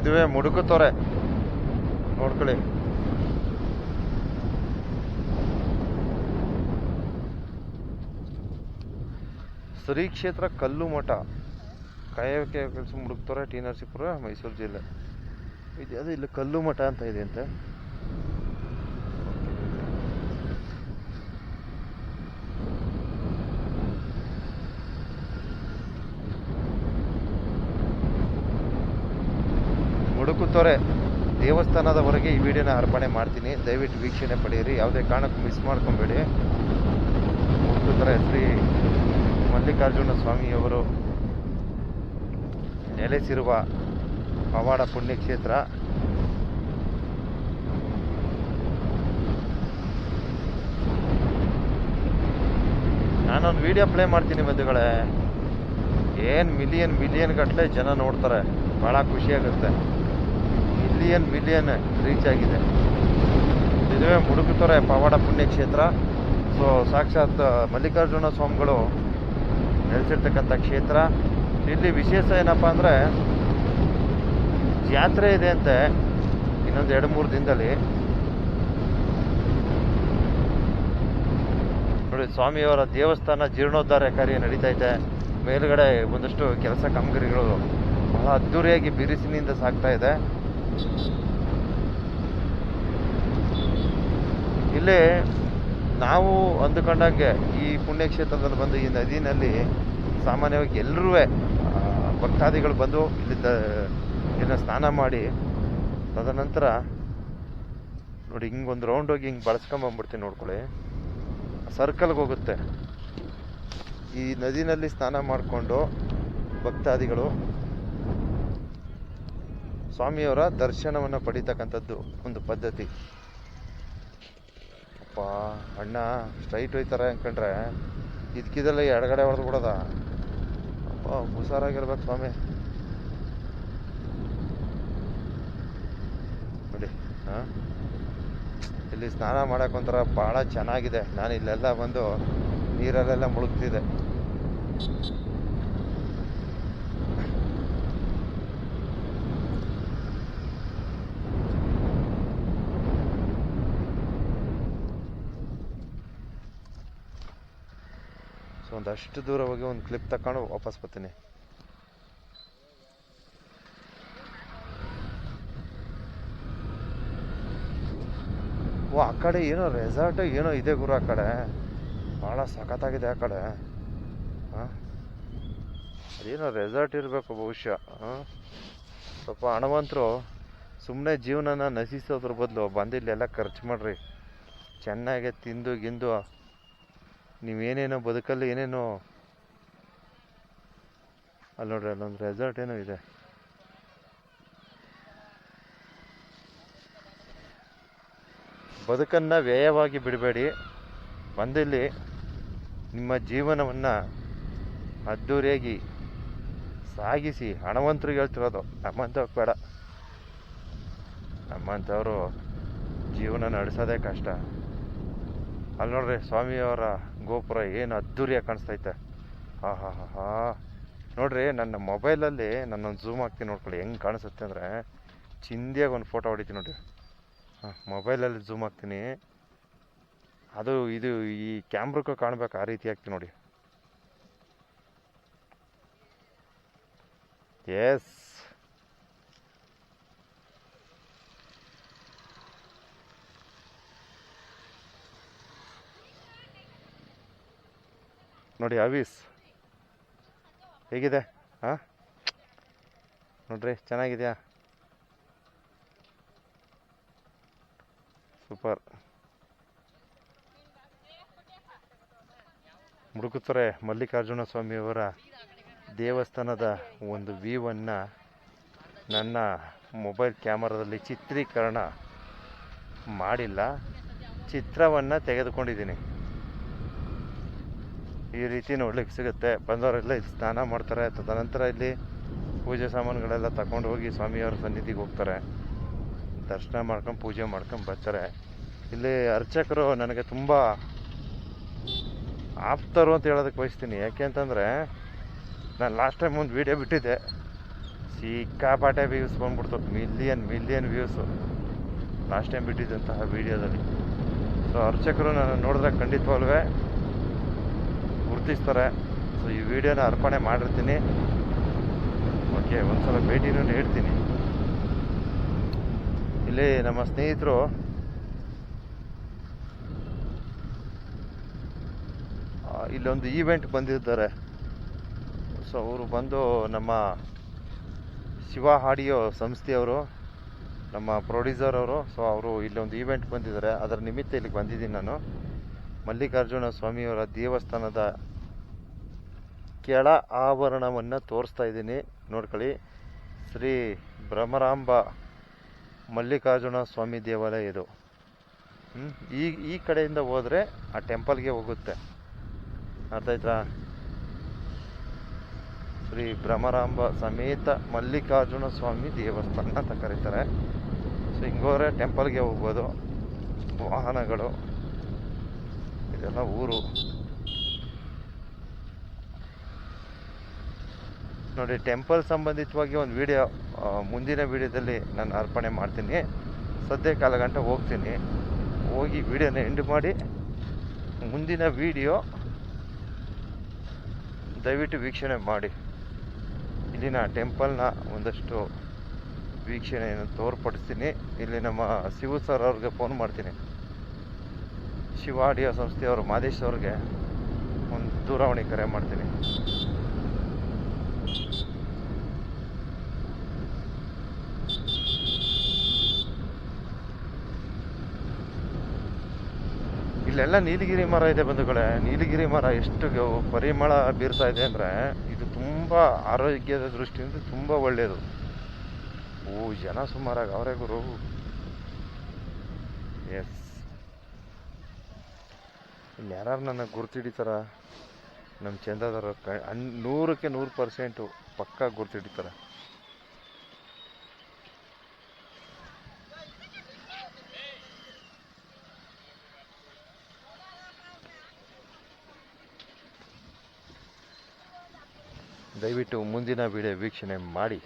ಇದುವೇ ಮುಡುಕುತೊರೆ ನೋಡ್ಕೊಳ್ಳಿ. ಶ್ರೀ ಕ್ಷೇತ್ರ ಕಲ್ಲು ಮಠ. ಕಾಯಕ್ಕೆ ಕೆಲಸ ಮುಡುಕ್ತಾರೆ ಟಿ ನರಸೀಪುರ, ಮೈಸೂರು ಜಿಲ್ಲೆ. ಇದು ಅದು ಇಲ್ಲಿ ಕಲ್ಲು ಮಠ ಅಂತ ಇದೆ ಮುಡುಕುತೊರೆ ದೇವಸ್ಥಾನದವರೆಗೆ ಈ ವಿಡಿಯೋನ ಅರ್ಪಣೆ ಮಾಡ್ತೀನಿ. ದಯವಿಟ್ಟು ವೀಕ್ಷಣೆ ಪಡೆಯಿರಿ. ಯಾವುದೇ ಕಾರಣಕ್ಕೂ ಮಿಸ್ ಮಾಡ್ಕೊಬೇಡಿ. ಮುಡುಕುತೊರೆ ಶ್ರೀ ಮಲ್ಲಿಕಾರ್ಜುನ ಸ್ವಾಮಿಯವರು. ನೆಲೆಸಿರುವ ಪವಾಡ ಪುಣ್ಯಕ್ಷೇತ್ರ. ನಾನೊಂದು ವಿಡಿಯೋ ಪ್ಲೇ ಮಾಡ್ತೀನಿ ಬಂಧುಗಳೇ. ಏನು ಮಿಲಿಯನ್ ಮಿಲಿಯನ್ ಗಟ್ಟಲೆ ಜನ ನೋಡ್ತಾರೆ. ಭಾಳ ಖುಷಿಯಾಗುತ್ತೆ. ಮಿಲಿಯನ್ ಮಿಲಿಯನ್ ರೀಚ್ ಆಗಿದೆ. ಇದುವೇ ಮುಡುಕುತೊರೆ ಪವಾಡ ಪುಣ್ಯಕ್ಷೇತ್ರ. ಸೊ ಸಾಕ್ಷಾತ್ ಮಲ್ಲಿಕಾರ್ಜುನ ಸ್ವಾಮಿಗಳು ನೆಲೆಸಿರ್ತಕ್ಕಂಥ ಕ್ಷೇತ್ರ. ಇಲ್ಲಿ ವಿಶೇಷ ಏನಪ್ಪ ಅಂದರೆ, ಜಾತ್ರೆ ಇದೆ ಅಂತೆ, ಇನ್ನೊಂದು ಎರಡು ಮೂರು ದಿನದಲ್ಲಿ. ನೋಡಿ, ಸ್ವಾಮಿಯವರ ದೇವಸ್ಥಾನ ಜೀರ್ಣೋದ್ಧಾರ ಕಾರ್ಯ ನಡೀತಾ ಇದೆ. ಮೇಲುಗಡೆ ಒಂದಷ್ಟು ಕೆಲಸ ಕಾಮಗಾರಿಗಳು ಬಹಳ ಅದ್ದೂರಿಯಾಗಿ ಬಿರುಸಿನಿಂದ ಸಾಗ್ತಾ ಇದೆ. ಇಲ್ಲಿ ನಾವು ಅಂದುಕೊಂಡಾಗೆ ಈ ಪುಣ್ಯಕ್ಷೇತ್ರದಲ್ಲಿ ಬಂದು ಈ ನದಿನಲ್ಲಿ ಸಾಮಾನ್ಯವಾಗಿ ಎಲ್ಲರೂ ಭಕ್ತಾದಿಗಳು ಬಂದು ಇಲ್ಲಿ ದ ಸ್ನಾನ ಮಾಡಿ, ತದನಂತರ ನೋಡಿ ಹಿಂಗೊಂದು ರೌಂಡ್ ಹೋಗಿ ಹಿಂಗೆ ಬಳಸ್ಕೊಂಬಂದ್ಬಿಡ್ತೀನಿ ನೋಡ್ಕೊಳ್ಳಿ. ಸರ್ಕಲ್ಗೆ ಹೋಗುತ್ತೆ. ಈ ನದಿನಲ್ಲಿ ಸ್ನಾನ ಮಾಡಿಕೊಂಡು ಭಕ್ತಾದಿಗಳು ಸ್ವಾಮಿಯವರ ದರ್ಶನವನ್ನು ಪಡಿತಕ್ಕಂಥದ್ದು ಒಂದು ಪದ್ಧತಿ. ಅಪ್ಪ, ಅಣ್ಣ ಸ್ಟ್ರೈಟ್ ಹೋಯ್ತಾರೆ ಅನ್ಕೊಂಡ್ರೆ ಇದಕ್ಕಿದೆಲ್ಲ ಎಡಗಡೆ ಹೊಡೆದು ಬಿಡೋದ. ಅಪ್ಪ, ಹುಷಾರಾಗಿರ್ಬೇಕು ಸ್ವಾಮಿ. ನೋಡಿ, ಹಾಂ? ಇಲ್ಲಿ ಸ್ನಾನ ಮಾಡೋಕೆ ಒಂಥರ ಭಾಳ ಚೆನ್ನಾಗಿದೆ. ನಾನು ಇಲ್ಲೆಲ್ಲ ಬಂದು ನೀರಲ್ಲೆಲ್ಲ ಮುಳುಗ್ತಿದೆ ಸೊ ಅಷ್ಟು ದೂರ ಹೋಗಿ ಒಂದು ಕ್ಲಿಪ್ ತಕೊಂಡು ವಾಪಸ್ ಬರ್ತೀನಿ. ಓ, ಆ ಕಡೆ ಏನೋ ರೆಸಾರ್ಟ್ ಏನೋ ಇದೆ ಗುರು, ಆ ಕಡೆ. ಭಾಳ ಸಖತ್ತಾಗಿದೆ ಆ ಕಡೆ. ಹಾಂ? ಅದೇನೋ ರೆಸಾರ್ಟ್ ಇರಬೇಕು ಬಹುಶಃ. ಸ್ವಲ್ಪ ಹಣವಂತರು ಸುಮ್ಮನೆ ಜೀವನನ ನಶಿಸೋದ್ರ ಬದಲು ಬಂದಿಲ್ಲೆಲ್ಲ ಖರ್ಚು ಮಾಡ್ರಿ. ಚೆನ್ನಾಗೆ ತಿಂದು ಗಿಂದು ನೀವೇನೇನೋ ಬದುಕಲ್ಲಿ ಏನೇನೋ ಅಲ್ಲಿ ನೋಡ್ರಿ, ಅಲ್ಲೊಂದು ರೆಸಾರ್ಟ್ ಏನೋ ಇದೆ. ಬದುಕನ್ನು ವ್ಯಯವಾಗಿ ಬಿಡಬೇಡಿ. ಬಂದಿಲ್ಲಿ ನಿಮ್ಮ ಜೀವನವನ್ನು ಅದ್ದೂರಿಯಾಗಿ ಸಾಗಿಸಿ ಹಣವಂತರಿಗೆ ಹೇಳ್ತಿರೋದು ನಮ್ಮಂಥವ್ರು ಬೇಡ. ನಮ್ಮಂಥವರು ಜೀವನ ನಡೆಸೋದೇ ಕಷ್ಟ. ಅಲ್ಲಿ ನೋಡ್ರಿ, ಸ್ವಾಮಿಯವರ ಗೋಪುರ ಏನು ಅದ್ದೂರಿಯಾಗಿ ಕಾಣಿಸ್ತೈತೆ. ಹಾ ಹಾ ನೋಡ್ರಿ, ನನ್ನ ಮೊಬೈಲಲ್ಲಿ ನಾನೊಂದು ಝೂಮ್ ಹಾಕ್ತೀನಿ ನೋಡ್ಕೊಳ್ಳಿ, ಹೆಂಗೆ ಕಾಣಿಸುತ್ತೆ ಅಂದರೆ. ಚಿಂದಿಯಾಗಿ ಒಂದು ಫೋಟೋ ಹೊಡಿತೀನಿ ನೋಡ್ರಿ. ಹಾಂ, ಮೊಬೈಲಲ್ಲಿ ಝೂಮ್ ಹಾಕ್ತೀನಿ. ಅದು, ಇದು ಈ ಕ್ಯಾಮ್ರಕ್ಕೂ ಕಾಣ್ಬೇಕು, ಆ ರೀತಿ ಹಾಕ್ತೀನಿ ನೋಡಿ. ಎಸ್ ನೋಡಿ ಅವೀಸ್. ಹೇಗಿದೆ? ಹಾಂ ನೋಡ್ರಿ, ಚೆನ್ನಾಗಿದೆಯಾ? ಸೂಪರ್. ಮುಡುಕುತೊರೆ ಮಲ್ಲಿಕಾರ್ಜುನ ಸ್ವಾಮಿಯವರ ದೇವಸ್ಥಾನದ ಒಂದು ವ್ಯೂವನ್ನು ನನ್ನ ಮೊಬೈಲ್ ಕ್ಯಾಮರಾದಲ್ಲಿ ಚಿತ್ರೀಕರಣ ಮಾಡಿಲ್ಲ. ಚಿತ್ರವನ್ನು ತೆಗೆದುಕೊಂಡಿದ್ದೀನಿ. ಈ ರೀತಿ ನೋಡ್ಲಿಕ್ಕೆ ಸಿಗುತ್ತೆ. ಬಂದವರೆಲ್ಲ ಇಲ್ಲಿ ಸ್ನಾನ ಮಾಡ್ತಾರೆ. ತದನಂತರ ಇಲ್ಲಿ ಪೂಜೆ ಸಾಮಾನುಗಳೆಲ್ಲ ತಗೊಂಡು ಹೋಗಿ ಸ್ವಾಮಿಯವ್ರ ಸನ್ನಿಧಿಗೆ ಹೋಗ್ತಾರೆ. ದರ್ಶನ ಮಾಡ್ಕೊಂಡು ಪೂಜೆ ಮಾಡ್ಕೊಂಡು ಬರ್ತಾರೆ. ಇಲ್ಲಿ ಅರ್ಚಕರು ನನಗೆ ತುಂಬ ಆಪ್ತರು ಅಂತ ಹೇಳೋದಕ್ಕೆ ಬಯಸ್ತೀನಿ. ಯಾಕೆ ಅಂತಂದರೆ, ನಾನು ಲಾಸ್ಟ್ ಟೈಮ್ ಒಂದು ವೀಡಿಯೋ ಬಿಟ್ಟಿದ್ದೆ. ಸಿಕ್ಕಾಪಾಟೆ ವ್ಯೂಸ್ ಬಂದ್ಬಿಡ್ತು. Million million views last time ಬಿಟ್ಟಿದ್ದಂತಹ ವೀಡಿಯೋದಲ್ಲಿ ಸೊ ಅರ್ಚಕರು ನಾನು ನೋಡಿದ್ರೆ ಖಂಡಿತವಾಗ್ಲೂ ಗುರುತಿಸ್ತಾರೆ. ಸೊ ಈ ವಿಡಿಯೋನ ಅರ್ಪಣೆ ಮಾಡಿರ್ತೀನಿ. ಓಕೆ, ಒಂದ್ಸಲ ಭೇಟಿನೂ ನೀಡ್ತೀನಿ. ಇಲ್ಲಿ ನಮ್ಮ ಸ್ನೇಹಿತರು. ಇಲ್ಲೊಂದು ಈವೆಂಟ್ ಬಂದಿದ್ದಾರೆ. ಸೊ ಅವರು ಬಂದು ನಮ್ಮ ಶಿವ ಆಡಿಯೋ ಸಂಸ್ಥೆಯವರು ನಮ್ಮ ಪ್ರೊಡ್ಯೂಸರ್ ಅವರು ಸೊ ಅವರು ಇಲ್ಲೊಂದು ಈವೆಂಟ್ ಬಂದಿದ್ದಾರೆ. ಅದರ ನಿಮಿತ್ತ ಇಲ್ಲಿಗೆ ಬಂದಿದ್ದೀನಿ ನಾನು. ಮಲ್ಲಿಕಾರ್ಜುನ ಸ್ವಾಮಿಯವರ ದೇವಸ್ಥಾನದ ಕೆಳ ಆವರಣವನ್ನು ತೋರಿಸ್ತಾ ಇದ್ದೀನಿ. ನೋಡ್ಕೊಳ್ಳಿ. ಶ್ರೀ ಭ್ರಮರಾಂಬ ಮಲ್ಲಿಕಾರ್ಜುನ ಸ್ವಾಮಿ ದೇವಾಲಯ ಇದು. ಈ ಈ ಕಡೆಯಿಂದ ಹೋದರೆ ಆ ಟೆಂಪಲ್ಗೆ ಹೋಗುತ್ತೆ. ಅರ್ಥ ಆಯ್ತಾ? ಶ್ರೀ ಭ್ರಮರಾಂಬ ಸಮೇತ ಮಲ್ಲಿಕಾರ್ಜುನ ಸ್ವಾಮಿ ದೇವಸ್ಥಾನ ಅಂತ ಕರೀತಾರೆ. ಸೊ ಹಿಂಗೋದ್ರೆ ಟೆಂಪಲ್ಗೆ ಹೋಗ್ಬೋದು. ವಾಹನಗಳು. ಇದೆಲ್ಲ ಊರು. ನೋಡಿ ಟೆಂಪಲ್ ಸಂಬಂಧಿತವಾಗಿ ಒಂದು ವಿಡಿಯೋ ಮುಂದಿನ ವಿಡಿಯೋದಲ್ಲಿ ನಾನು ಅರ್ಪಣೆ ಮಾಡ್ತೀನಿ. ಸದ್ಯ ಕಾಲ ಗಂಟೆ ಹೋಗ್ತೀನಿ. ಹೋಗಿ ವಿಡಿಯೋನ ಎಂಡ್ ಮಾಡಿ, ಮುಂದಿನ ವಿಡಿಯೋ ದಯವಿಟ್ಟು ವೀಕ್ಷಣೆ ಮಾಡಿ. ಇಲ್ಲಿನ ಟೆಂಪಲ್ನ ಒಂದಷ್ಟು ವೀಕ್ಷಣೆಯನ್ನು ತೋರ್ಪಡಿಸ್ತೀನಿ. ಇಲ್ಲಿ ನಮ್ಮ ಶಿವು ಸರ್ ಅವ್ರಿಗೆ ಫೋನ್ ಮಾಡ್ತೀನಿ. ಶಿವ ಆಡಿಯೋ ಸಂಸ್ಥೆಯವರು ಮಾದೇಶ್ ಅವ್ರಿಗೆ ಒಂದು ದೂರವಾಣಿ ಕರೆ ಮಾಡ್ತೀನಿ. ಇಲ್ಲೆಲ್ಲ ನೀಲಗಿರಿ ಮರ ಇದೆ ಬಂಧುಗಳೇ. ನೀಲಗಿರಿ ಮರ ಎಷ್ಟು ಪರಿಮಳ ಬೀರ್ತಾ ಇದೆ ಅಂದರೆ ಇದು ತುಂಬ ಆರೋಗ್ಯದ ದೃಷ್ಟಿಯಿಂದ ತುಂಬ ಒಳ್ಳೆಯದು. ಓ, ಜನ ಸುಮಾರಾಗಿ ಅವರೇ ಗುರು. ಎಸ್ ಇಲ್ಲಿ ಯಾರು ನನಗೆ ಗುರ್ತಿಡಿತಾರ, ನಮ್ಮ ಚಂದ್ರದರ ಕ ಅನ್ ನೂರಕ್ಕೆ ನೂರು ಪರ್ಸೆಂಟು ಪಕ್ಕಾ ಗುರ್ತಿಡಿತಾರೆ. ದಯವಿಟ್ಟು ಮುಂದಿನ ವಿಡಿಯೋ ವೀಕ್ಷಣೆ ಮಾಡಿ.